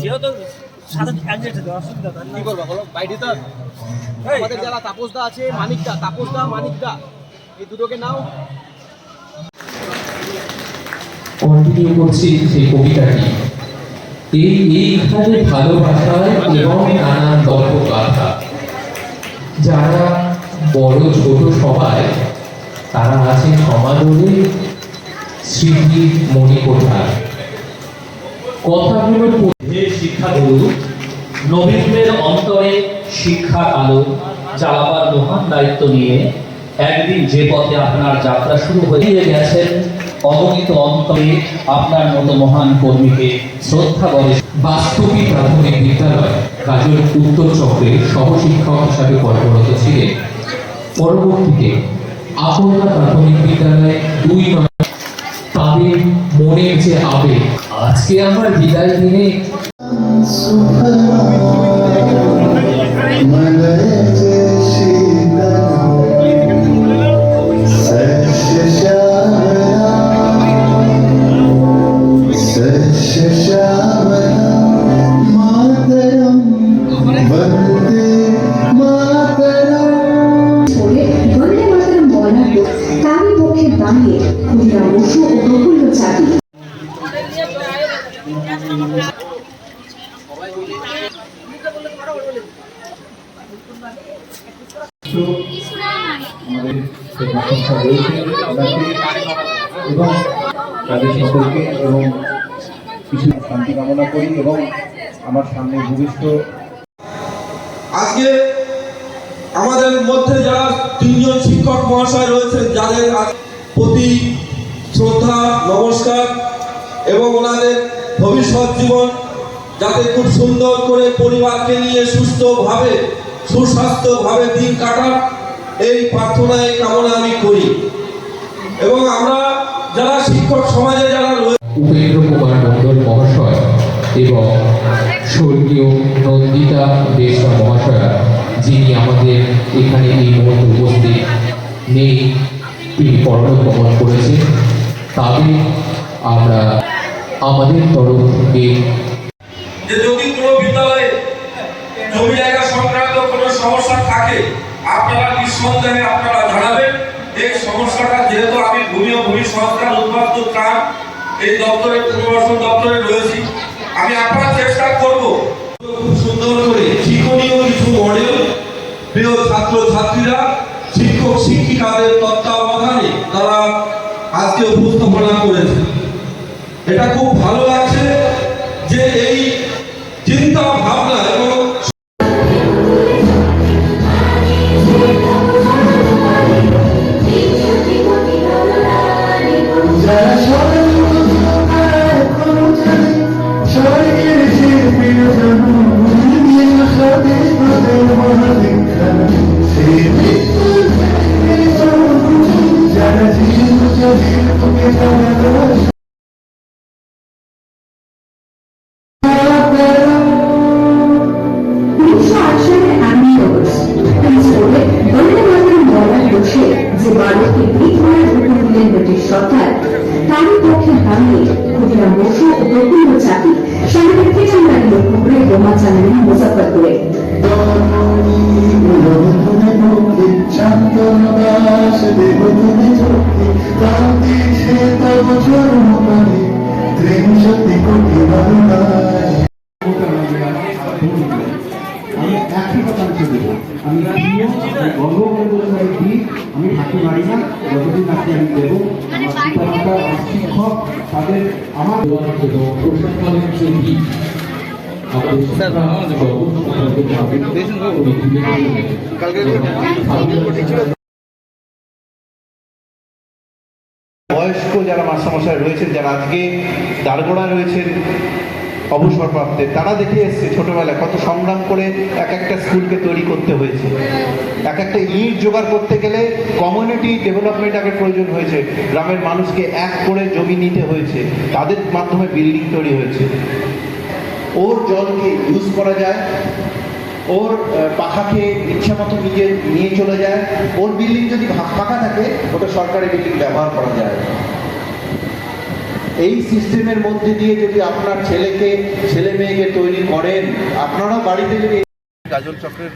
যেহেতু সাথে অ্যাডজাস্ট হতে অসুবিধা তাই না কি করবা বলো? বাইরে তো আমাদের যারা তাপসদা আছে মানিকদা তাপসদা মানিকদা। এই দুটোকে নাও। কন্টিনিউ করছি সেই কবিতাটি। এই এইখানে ভালোবাসায় এবং নানান গল্প গাথা যারা বড় ছোট সবাই তারা আছেন সমাদরে স্মৃতি মণিকোঠায় কথাগুলো শিক্ষাগুরু নবীনদের অন্তরে শিক্ষার আলো জ্বালাবার মহান দায়িত্ব নিয়ে একদিন যে পথে আপনার যাত্রা শুরু হয়ে গেছেন অগণিত অন্তরে আপনার মতো মহান কর্মীকে শ্রদ্ধা করে বাস্তবী প্রাথমিক বিদ্যালয় কাজল উত্তর চক্রে সহশিক্ষক হিসাবে কর্মরত ছিলেন। পরবর্তীতে আপনা প্রাথমিক বিদ্যালয়ে দুই মনের যে আবেগ আজকে আমার বিদায় দিনে এবং তাদের সকলকে এবং কিছু শান্তি কামনা করি এবং আমার সামনে ভূমিষ্ঠ আজকে আমাদের মধ্যে যারা তিনজন শিক্ষক মহাশয় রয়েছেন, যাদের প্রতি শ্রদ্ধা, নমস্কার এবং ওনাদের ভবিষ্যৎ জীবন যাতে খুব সুন্দর করে পরিবারকে নিয়ে সুস্থভাবে, সুস্বাস্থ্যভাবে দিন কাটান এই প্রার্থনা, এই কামনা আমি করি। এবং আমরা যারা শিক্ষক সমাজে যারা উপেন্দ্র কুমার মণ্ডল মহাশয় এবং স্বর্গীয় নন্দিতা বেশরা মহাশয়া, যিনি আমাদের এখানে এই মুহূর্তে উপস্থিত নেই, তিনি পরলোক গমন করেছেন। তাদের আমরা আমাদের তরফ থেকে যে যদি কোনো বিদ্যালয়ে জমি জায়গা সংক্রান্ত কোনো সমস্যা থাকে, আপনারা নিঃসন্দেহে আপনারা জানাবেন। এই সমস্যাটা যেহেতু আমি ভূমি ও ভূমি সংস্কার উদ্বাস্ত ত্রাণ এই দপ্তরে, পুনর্বাসন দপ্তরে রয়েছি। আমি আপনার চেষ্টা করব। খুব সুন্দর করে শিক্ষণীয় কিছু মডেল প্রিয় ছাত্র ছাত্রীরা শিক্ষক শিক্ষিকাদের তত্ত্বাবধানে তারা আজকে উপস্থাপনা করেছে এটা খুব ভালো লাগছে। হুকুম দিলেন ব্রিটিশ সরকার তারই পক্ষে দাঁড়িয়ে ক্ষুদিরাম বসু ও প্রফুল্ল চাকরি সঙ্গে খেচান্দারি লক্ষ্য করে বোমা চালালেন মুজাফরপুরে আমি একই আমি দেবো আমি প্রিয় আমি গর্ব করে বলে আমি দিই আমি থাকতে পারি না যতদিন নাকি আমি দেবো আমার শিক্ষক তাদের আমার বয়স্ক যারা মাস্টারমশাই রয়েছেন যারা আজকে দাঁড়গোড়া রয়েছেন অবসরপ্রাপ্তের। তারা দেখে এসছে ছোটবেলায় কত সংগ্রাম করে এক একটা স্কুলকে তৈরি করতে হয়েছে। এক একটা ইট জোগাড় করতে গেলে কমিউনিটি ডেভেলপমেন্ট আগে প্রয়োজন হয়েছে। গ্রামের মানুষকে এক করে জমি নিতে হয়েছে। তাদের মাধ্যমে বিল্ডিং তৈরি হয়েছে। ওর জলকে ইউজ করা যায়। ওর পাখাকে ইচ্ছা মতো নিজে নিয়ে চলে যায়। ওর বিল্ডিং যদি ফাঁকা থাকে, ওটা সরকারি বিল্ডিং ব্যবহার করা যায়। এই সিস্টেমের মধ্যে দিয়ে যদি আপনার ছেলেকে, ছেলে মেয়েকে তৈরি করেন, আপনারাও বাড়িতে যদি কাজল চক্রের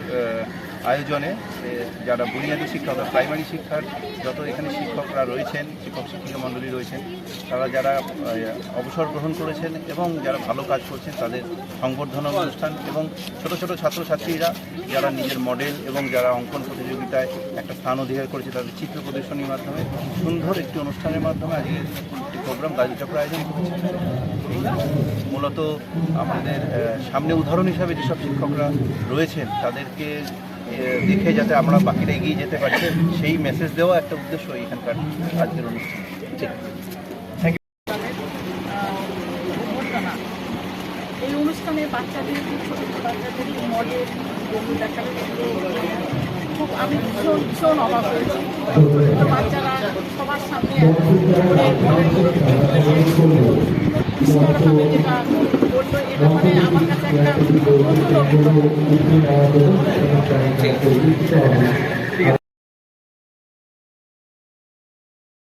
আয়োজনে যারা বুনিয়াদী শিক্ষা অর্থাৎ প্রাইমারি শিক্ষার যত এখানে শিক্ষকরা রয়েছেন, শিক্ষক শিক্ষিকা মণ্ডলী রয়েছেন, তারা যারা অবসর গ্রহণ করেছেন এবং যারা ভালো কাজ করছেন, তাদের সংবর্ধনা অনুষ্ঠান এবং ছোট ছোট ছাত্রছাত্রীরা যারা নিজের মডেল এবং যারা অঙ্কন প্রতিযোগিতায় একটা স্থান অধিকার করেছে, তাদের চিত্র প্রদর্শনীর মাধ্যমে, সুন্দর একটি অনুষ্ঠানের মাধ্যমে আজকে প্রোগ্রাম কাজল চক্র আয়োজন করেছে। মূলত আমাদের সামনে উদাহরণ হিসাবে যেসব শিক্ষকরা রয়েছেন, তাদেরকে দেখে যাতে আমরা বাকিরা এগিয়ে যেতে পারি, সেই মেসেজ দেওয়া একটা উদ্দেশ্য এখানকার আজকের অনুষ্ঠান। অভ্যর্থনা এই অনুষ্ঠানে বাচ্চাদের বাচ্চাদের মডেল দেখানো খুব, আমি ভীষণ ভীষণ অবাক হয়েছি বাচ্চারা সবার সামনে বিস্তারভাবে যেটা বলল এটা মানে আমার কাছে একটা।